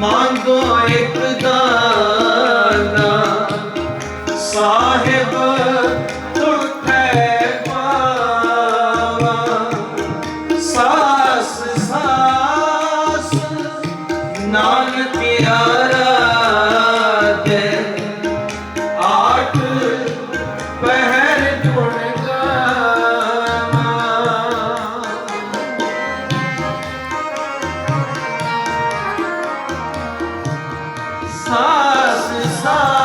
ਮੰਗੋ ਇੱਕ ਦਾਨਾ ਸਾਹਿਬ ਸਾਸ ਸਾਸ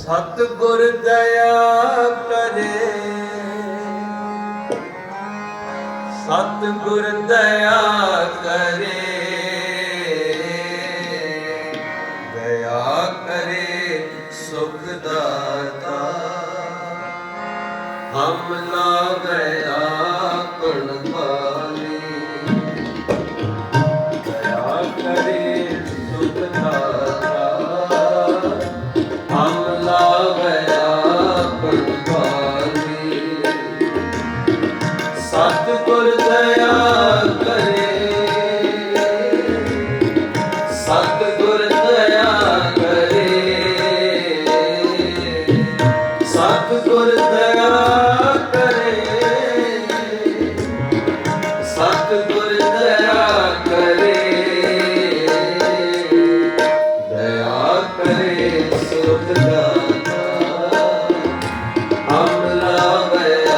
ਸਤਗੁਰ ਦਇਆ ਕਰੇ। ਸਤਗੁਰ ਦਇਆ ਕਰੇ। ਦਇਆ ਕਰੇ ਸੁਖ ਦਾਤਾ। ਹਮ ਨਾ ਗਿਆ ਨਾਮ ਲਾਵੇ।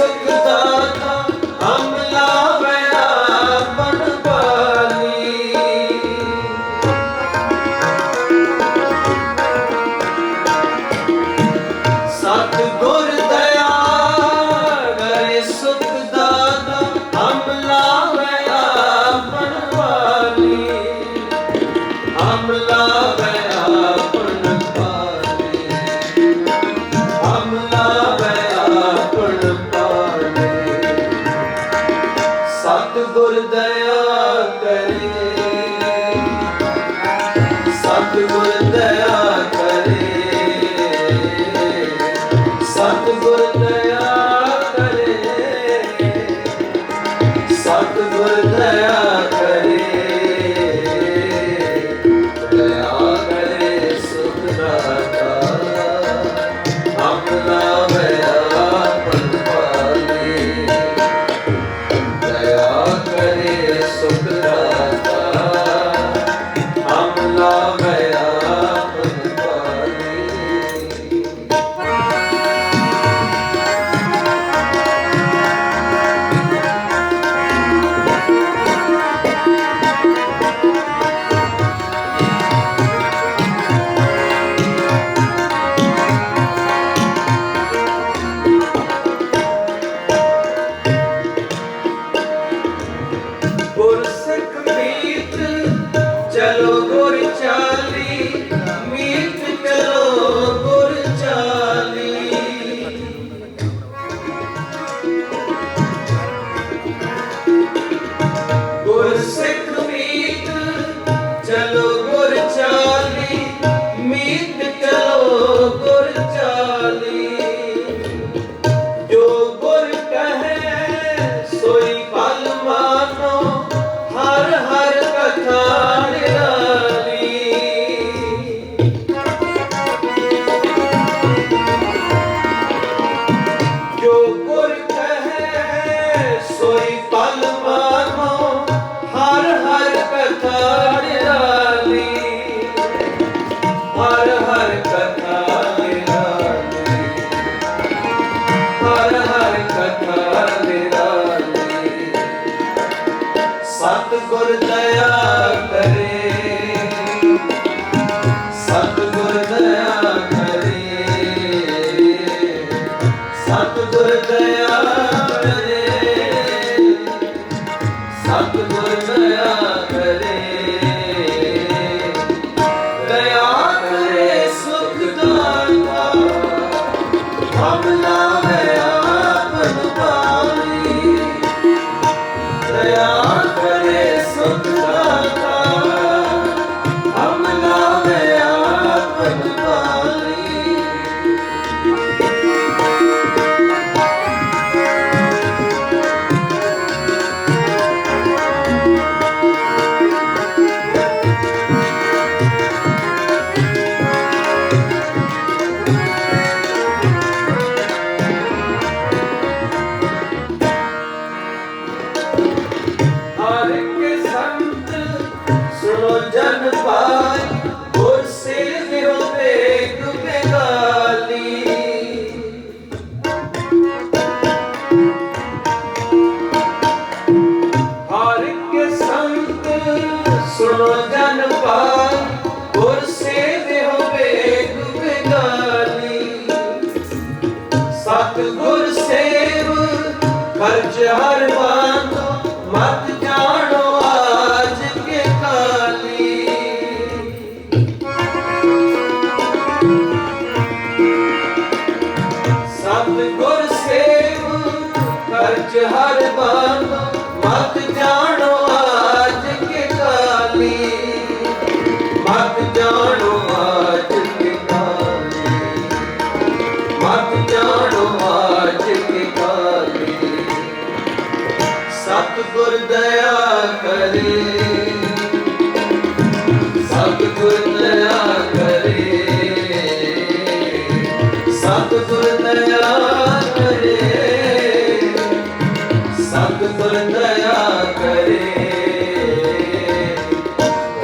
성 चलो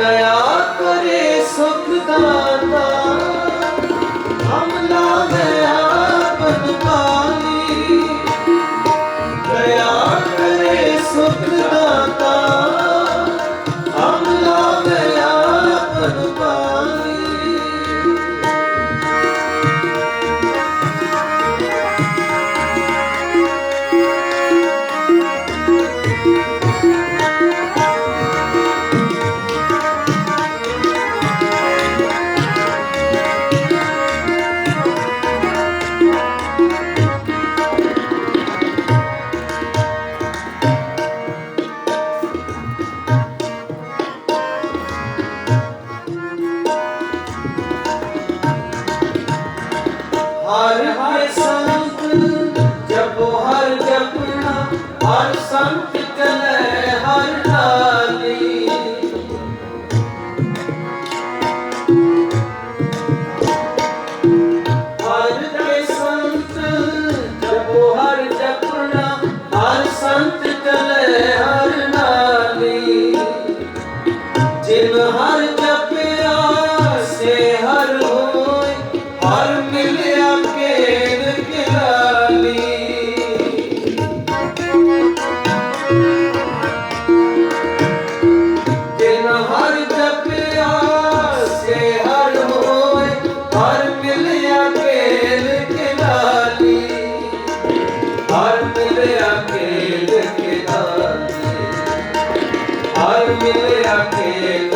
ਦਇਆ ਕਰੇ ਸੁਖ ਦਾਤਾ। ਹਮਲਾ ਕਰੇ ਸੁਖ ਹਰ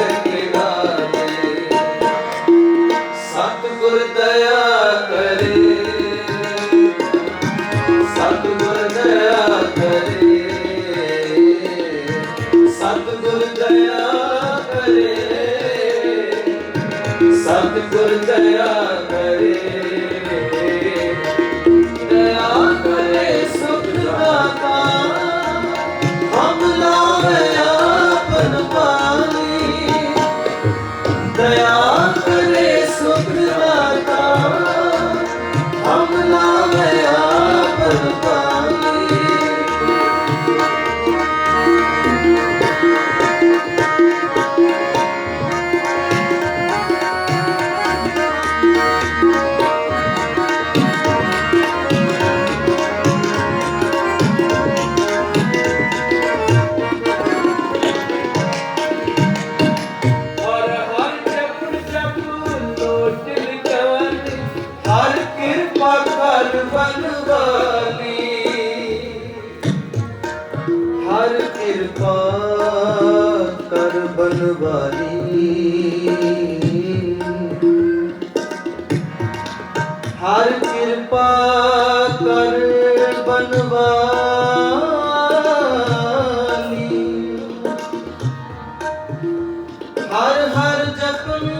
ਹਰ ਹਰ ਜਪਨ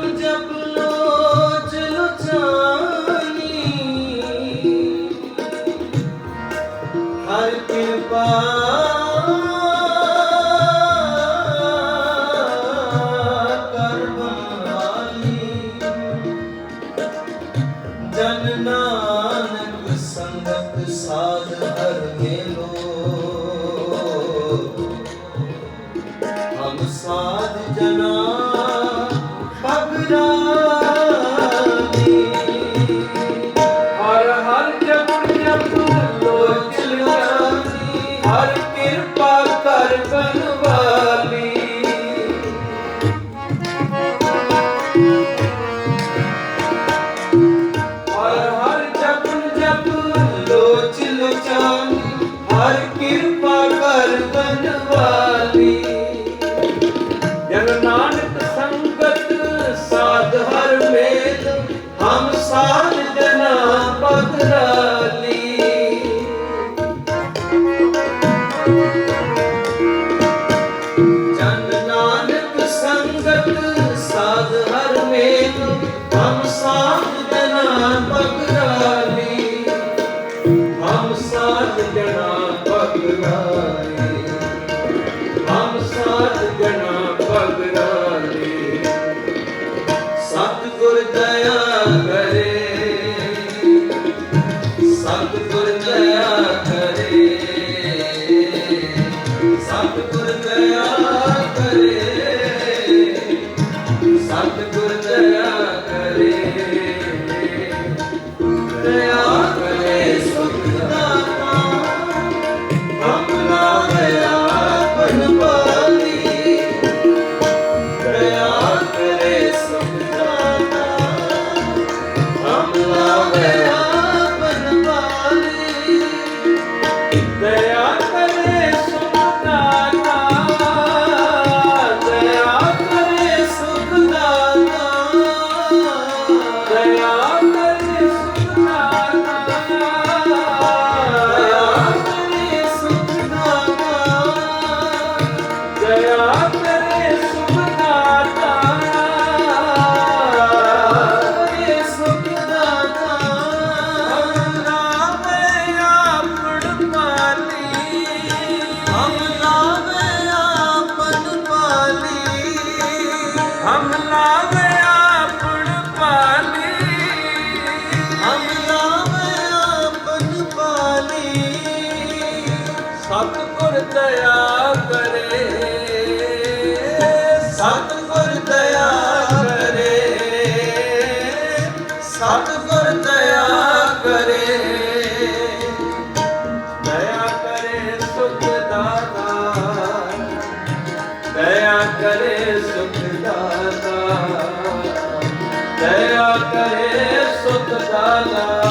down. ਹਮ ਸਾਧ ਜਨਾ ਦਇਆ ਕਰੇ ਸੁਖ ਦਾਤਾ। ਦਇਆ ਕਰੇ ਸੁਖ ਦਾਤਾ।